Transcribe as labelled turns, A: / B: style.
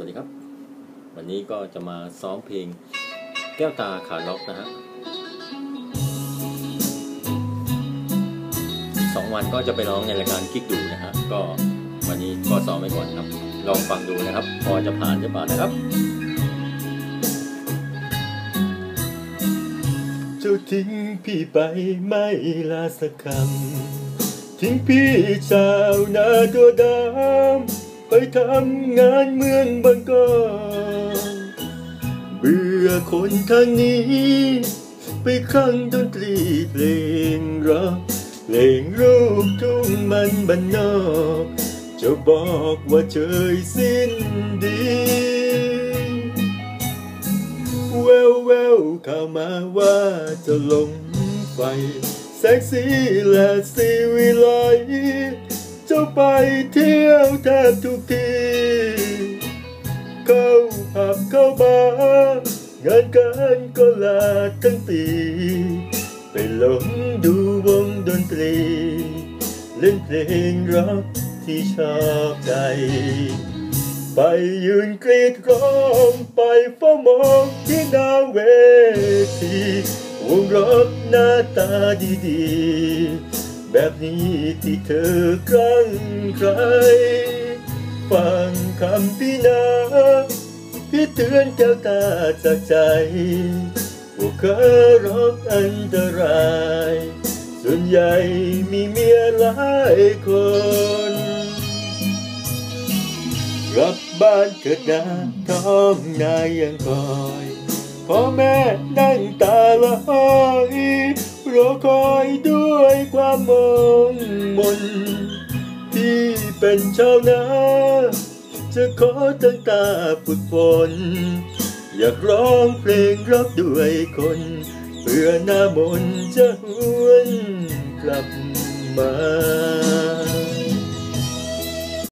A: วัสดีครับ วันนี้ก็จะมาซ้อมเพลงแก้วตาขาล็อกนะฮะสองวันก็จะไปร้องในรายการกิ๊กดูนะฮะก็วันนี้ก็ซ้อมไว้ก่อนครับ ลองฟังดูนะครับ พอจะผ่านหรือเปล่านะครับ
B: เจ้าทิ้งพี่ไปไม่ลาสักคำทิ้งพี่ชาวนาตัวดำ ไปทำงานเมืองบางกอกเบื่อคนทางนี้ ไปข้างดนตรีเพลงร็อกเพลงลูกทุ่งมันบันนอกจะบอกว่าเฉยสิ้นดีแววแววข่าวมาว่าจะลงไฟแสงสีและสีวิไลจะไป เที่ยวแทบทุกทีเข้าผับเข้าบาร์งานการก็ลาทั้งปี ไปหลงดูวงดนตรี เล่นเพลงร็อกที่ชอบใจ ไปยืนกรีดร้องไปเฝ้ามองที่หน้าเวทีวงร็อกหน้าตาดีๆ แบบนี้ที่เธอครั้งใคร ฟังคำพี่นาพี่เตือนแก้วตาจากใจพวกเคยร็อกอันตราย ส่วนใหญ่มีเมียหลายคนกลับบ้านเกิดนาท้องนายังคอยพ่อแม่ คอยด้วยความมองมน ที่เป็นชาวนา จะขอตั้งตาฝึกฝนอยากร้องเพลงรักด้วยคนเพื่อหน้ามนจะหวนกลับมา